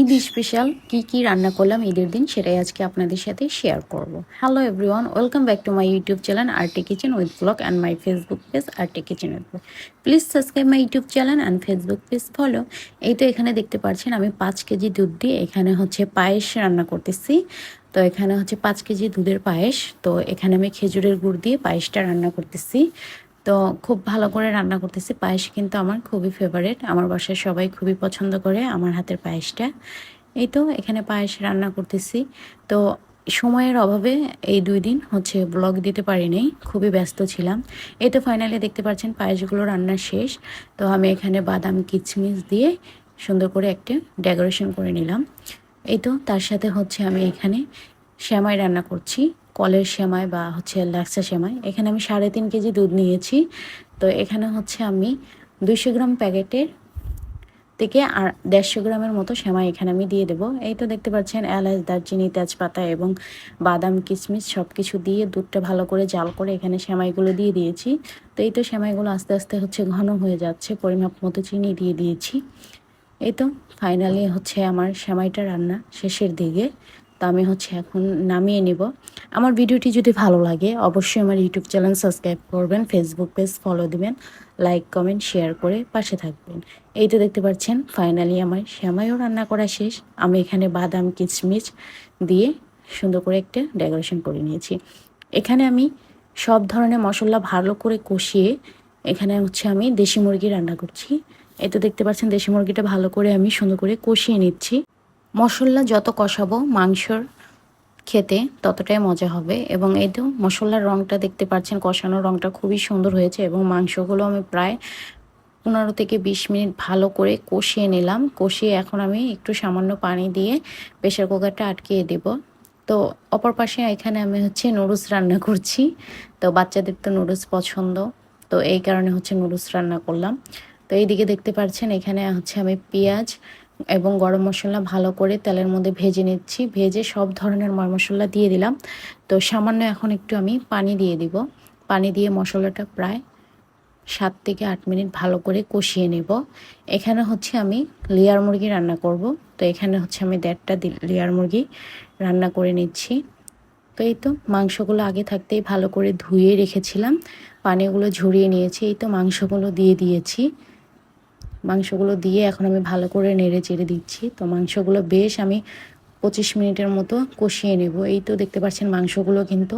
Eid special কি কি রান্না করলাম ঈদের দিন সেটাই আজকে আপনাদের সাথে শেয়ার করব। Hello everyone welcome back to my YouTube channel RT kitchen with blog and my Facebook page RT kitchen with blog please subscribe my YouTube channel and Facebook page follow এই তো এখানে দেখতে পাচ্ছেন আমি পাঁচ কেজি দুধ দিয়ে এখানে হচ্ছে পায়েস রান্না করতেছি। তো এখানে হচ্ছে পাঁচ কেজি দুধের পায়েস। তো এখানে আমি খেজুরের গুড় দিয়ে পায়েসটা রান্না করতেছি। তো খুব ভালো করে রান্না করতেছি। পায়েস কিন্তু আমার খুবই ফেভারেট আমার বাসায় সবাই খুবই পছন্দ করে আমার হাতের পায়েসটা। এই তো এখানে পায়েস রান্না করতেছি। তো সময়ের অভাবে এই দুই দিন হচ্ছে ব্লগ দিতে পারিনি খুবই ব্যস্ত ছিলাম। এই তো ফাইনালি দেখতে পাচ্ছেন পায়েসগুলো রান্না শেষ। তো আমি এখানে বাদাম কিচমিচ দিয়ে সুন্দর করে একটা ডেকোরেশন করে নিলাম। এই তো তার সাথে হচ্ছে আমি এখানে শ্যামাই রান্না করছি। কলের সেমাই বা হচ্ছে ল্যাক্সা সেমাই। এখানে আমি সাড়ে তিন কেজি দুধ নিয়েছি। তো এখানে হচ্ছে আমি দুইশো গ্রাম প্যাকেটের থেকে আর দেড়শো গ্রামের মতো সেমাই এখানে আমি দিয়ে দেবো। এই তো দেখতে পাচ্ছেন, এলাচ, দারচিনি, তেজপাতা এবং বাদাম কিশমিশ সব কিছু দিয়ে দুধটা ভালো করে জাল করে এখানে সেমাইগুলো দিয়ে দিয়েছি। তো এই তো সেমাইগুলো আস্তে আস্তে হচ্ছে ঘন হয়ে যাচ্ছে, পরিমাপ মতো চিনি দিয়ে দিয়েছি। এই তো ফাইনালি হচ্ছে আমার সেমাইটা রান্না শেষের দিকে। তো আমি হচ্ছে এখন নামিয়ে নিব। আমার ভিডিওটি যদি ভালো লাগে, অবশ্যই আমার ইউটিউব চ্যানেল সাবস্ক্রাইব করবেন ফেসবুক পেজ ফলো দিবেন লাইক কমেন্ট শেয়ার করে পাশে থাকবেন। এই তো দেখতে পাচ্ছেন ফাইনালি আমার শ্যামাইও রান্না করা শেষ। আমি এখানে বাদাম কিচমিচ দিয়ে সুন্দর করে একটা ডেকোরেশন করে নিয়েছি। এখানে আমি সব ধরনের মশলা ভালো করে কষিয়ে এখানে হচ্ছে আমি দেশি মুরগি রান্না করছি। এই তো দেখতে পাচ্ছেন, দেশি মুরগিটা ভালো করে আমি সুন্দর করে কষিয়ে নিচ্ছি। মশলা যত কষাবো, মাংসর খেতে ততটাই মজা হবে এবং এই তো মশলার রঙটা দেখতে পাচ্ছেন, কষানোর রঙটা খুবই সুন্দর হয়েছে এবং মাংসগুলো আমি প্রায় পনেরো থেকে বিশ মিনিট ভালো করে কষিয়ে নিলাম। কষিয়ে এখন আমি একটু সামান্য পানি দিয়ে প্রেশার কুকারটা আটকিয়ে দেব। তো অপর পাশে এখানে আমি হচ্ছে নুডলস রান্না করছি। তো বাচ্চাদের তো নুডলস পছন্দ। তো এই কারণে হচ্ছে নুডলস রান্না করলাম। তো এইদিকে দেখতে পাচ্ছেন এখানে হচ্ছে আমি পেঁয়াজ এবং গরম মশলা ভালো করে তেলের মধ্যে ভেজে নিচ্ছি। ভেজে সব ধরনের মশলা দিয়ে দিলাম। তো সামান্য এখন একটু আমি পানি দিয়ে দিব। পানি দিয়ে মশলাটা প্রায় সাত থেকে আট মিনিট ভালো করে কষিয়ে নেব। এখানে হচ্ছে আমি লেয়ার মুরগি রান্না করব। তো এখানে হচ্ছে আমি দেড়টা লেয়ার মুরগি রান্না করে নিচ্ছি। তো এই তো মাংসগুলো আগে থাকতেই ভালো করে ধুয়ে রেখেছিলাম। পানিগুলো ঝরিয়ে নিয়েছি। এই তো মাংসগুলো দিয়ে দিয়েছি। মাংসগুলো দিয়ে এখন আমি ভালো করে নেড়ে চেড়ে দিচ্ছি। তো মাংসগুলো বেশ আমি পঁচিশ মিনিটের মতো কষিয়ে নেব। এই তো দেখতে পাচ্ছেন মাংসগুলো কিন্তু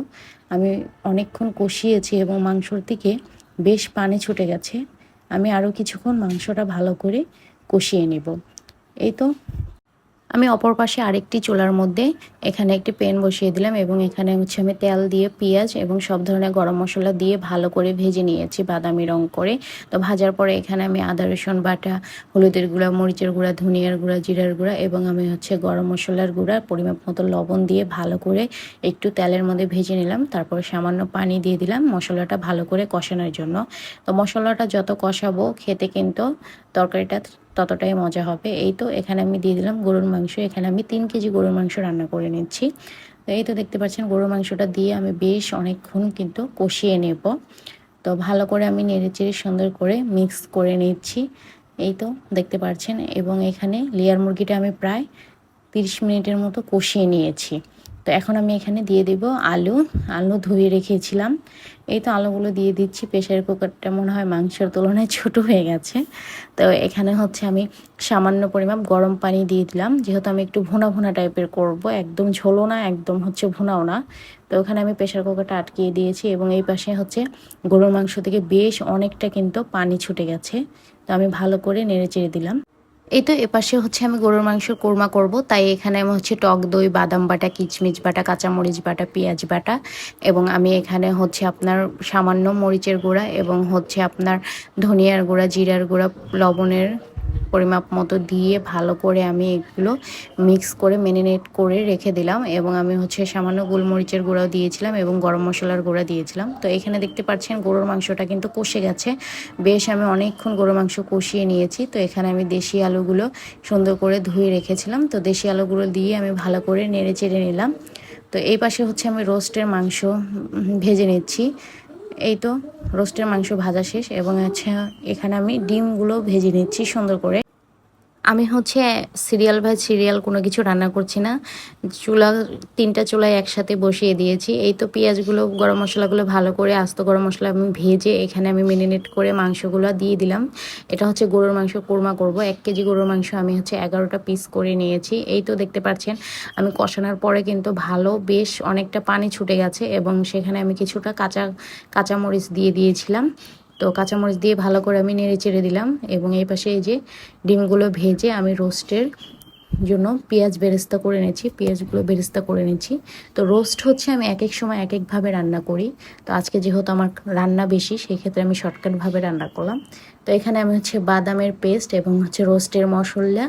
আমি অনেকক্ষণ কষিয়েছি এবং মাংসর থেকে বেশ পানি ছুটে গেছে। আমি আরও কিছুক্ষণ মাংসটা ভালো করে কষিয়ে নেব। এই তো আমি অপর পাশে আরেকটি চুলার মধ্যে এখানে একটি প্যান বসিয়ে দিলাম এবং এখানে হচ্ছে আমি তেল দিয়ে পেঁয়াজ এবং সব ধরনের গরম মশলা দিয়ে ভালো করে ভেজে নিয়েছি বাদামি রং করে। তো ভাজার পরে এখানে আমি আদা, রসুন, বাটা, হলুদের গুঁড়া, মরিচের গুঁড়া, ধনিয়ার গুঁড়া, জিরার গুঁড়া এবং আমি হচ্ছে গরম মশলার গুঁড়া, পরিমাপ মতো লবণ দিয়ে ভালো করে একটু তেলের মধ্যে ভেজে নিলাম। তারপর সামান্য পানি দিয়ে দিলাম মশলাটা ভালো করে কষানোর জন্য। তো মশলাটা যত কষাবো খেতে কিন্তু তরকারিটা ততটাই মজা হবে। এই তো এখানে আমি দিয়ে দিলাম গরুর মাংস। এখানে আমি তিন কেজি গরুর মাংস রান্না করে নিচ্ছি। তো এই তো দেখতে পাচ্ছেন গরুর মাংসটা দিয়ে আমি বেশ অনেকক্ষণ কিন্তু কষিয়ে নেব। তো ভালো করে আমি নেড়ে চেড়ে সুন্দর করে মিক্স করে নিচ্ছি। এই তো দেখতে পাচ্ছেন এবং এখানে লেয়ার মুরগিটা আমি প্রায় তিরিশ মিনিটের মতো কষিয়ে নিয়েছি। তো এখন আমি এখানে দিয়ে দেব আলু। আলু ধুয়ে রেখেছিলাম। এই তো আলুগুলো দিয়ে দিচ্ছি। প্রেশার কুকারটা মনে হয় মাংসের তুলনায় ছোট হয়ে গেছে। তো এখানে হচ্ছে আমি সামান্য পরিমাণ গরম পানি দিয়ে দিলাম। যেহেতু আমি একটু ভুনা ভুনা টাইপের করব, একদম ঝোলো না, একদম হচ্ছে ভুনাও না। তো ওখানে আমি প্রেশার কুকারটা আটকিয়ে দিয়েছি এবং এই পাশে হচ্ছে গরুর মাংস থেকে বেশ অনেকটা কিন্তু পানি ছুটে গেছে। তো আমি ভালো করে নেড়ে চেড়ে দিলাম। এই তো এপাশে হচ্ছে আমি গরুর মাংসের কোরমা করব। তাই এখানে আমি হচ্ছে টক দই, বাদাম বাটা, কিচমিচ বাটা, কাঁচামরিচ বাটা, পেঁয়াজ বাটা এবং আমি এখানে হচ্ছে আপনার সামান্য মরিচের গুঁড়া এবং হচ্ছে আপনার ধনিয়ার গুঁড়া, জিরার গুঁড়া, লবণের পরিমাপ মতো দিয়ে ভালো করে আমি এগুলো মিক্স করে মেরিনেট করে রেখে দিলাম এবং আমি হচ্ছে সামান্য গোলমরিচের গুঁড়াও দিয়েছিলাম এবং গরম মশলার গুঁড়া দিয়েছিলাম। তো এখানে দেখতে পাচ্ছেন গরুর মাংসটা কিন্তু কষে গেছে। বেশ আমি অনেকক্ষণ গরুর মাংস কষিয়ে নিয়েছি। তো এখানে আমি দেশি আলুগুলো সুন্দর করে ধুয়ে রেখেছিলাম। তো দেশি আলুগুলো দিয়ে আমি ভালো করে নেড়ে চেড়ে নিলাম। তো এই পাশে হচ্ছে আমি রোস্টের মাংস ভেজে নিচ্ছি। এই তো, রোস্টের মাংস ভাজা শেষ, এবং আচ্ছা এখানে আমি ডিমগুলো ভেজে নিচ্ছি সুন্দর করে। আমি হচ্ছে সিরিয়াল বাই সিরিয়াল কোনো কিছু রান্না করছি না। চুলা, তিনটা চুলায় একসাথে বসিয়ে দিয়েছি। এই তো পেঁয়াজগুলো, গরম মশলাগুলো ভালো করে আস্ত গরম মশলা আমি ভেজে এখানে আমি মেরিনেট করে মাংসগুলো দিয়ে দিলাম। এটা হচ্ছে গরুর মাংস কোরমা করব। এক কেজি গরুর মাংস আমি হচ্ছে এগারোটা পিস করে নিয়েছি। এই তো দেখতে পাচ্ছেন, আমি কষানোর পরে কিন্তু ভালো বেশ অনেকটা পানি ছুটে গেছে এবং সেখানে আমি কিছুটা কাঁচা, কাঁচামরিচ দিয়ে দিয়েছিলাম। তো কাঁচামরিচ দিয়ে ভালো করে আমি নেড়ে চেড়ে দিলাম এবং এই পাশে এই যে ডিমগুলো ভেজে আমি রোস্টের জন্য পেঁয়াজ বেরেস্তা করে নিয়েছি, পেঁয়াজগুলো বেরেস্তা করে নিয়েছি। তো রোস্ট হচ্ছে আমি এক এক সময় এক একভাবে রান্না করি। তো আজকে যেহেতু আমার রান্না বেশি সেই ক্ষেত্রে আমি শর্টকাটভাবে রান্না করলাম। তো এখানে আমি হচ্ছে বাদামের পেস্ট এবং হচ্ছে রোস্টের মশলা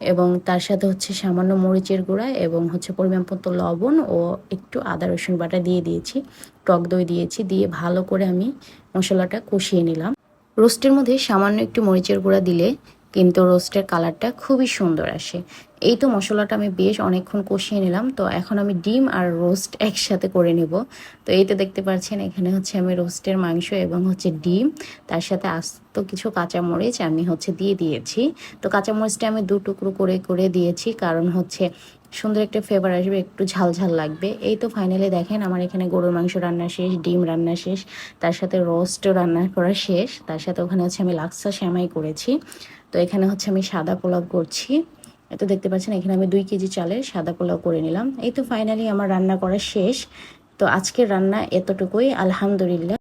এবং তার সাথে হচ্ছে সামান্য মরিচের গুঁড়া এবং হচ্ছে পরিমাণ মতো লবণ ও একটু আদা, রসুন বাটা দিয়ে দিয়েছি। টক দই দিয়েছি, দিয়ে ভালো করে আমি মশলাটা কষিয়ে নিলাম। রোস্টের মধ্যে সামান্য একটু মরিচের গুঁড়া দিলে কিন্তু রোস্টের কালারটা খুবই সুন্দর আসে। এই তো মশলাটা আমি বেশ অনেকক্ষণ কষিয়ে নিলাম। তো এখন আমি ডিম আর রোস্ট একসাথে করে নেব। তো এই তো দেখতে পাচ্ছেন, এখানে হচ্ছে আমি রোস্টের মাংস এবং হচ্ছে ডিম, তার সাথে আস্ত কিছু কাঁচামরিচ আমি হচ্ছে দিয়ে দিয়েছি। তো কাঁচামরিচটা আমি দু টুকরো করে করে দিয়েছি। কারণ হচ্ছে সুন্দর একটা ফ্লেভার আসবে, একটু ঝাল ঝাল লাগবে। এই তো ফাইনালি দেখেন আমার এখানে গরুর মাংস রান্না শেষ, ডিম রান্না শেষ, তার সাথে রোস্টও রান্না করা শেষ, তার সাথে ওখানে হচ্ছে আমি লাক্সা শ্যামাই করেছি। তো এখানে হচ্ছে আমি সাদা পোলাও করছি। এতো দেখতে পাচ্ছেন এখানে আমি দুই কেজি চালের সাদা পোলাও করে নিলাম। এই তো ফাইনালি আমার রান্না করা শেষ। তো আজকের রান্না এতটুকুই, আলহামদুলিল্লাহ।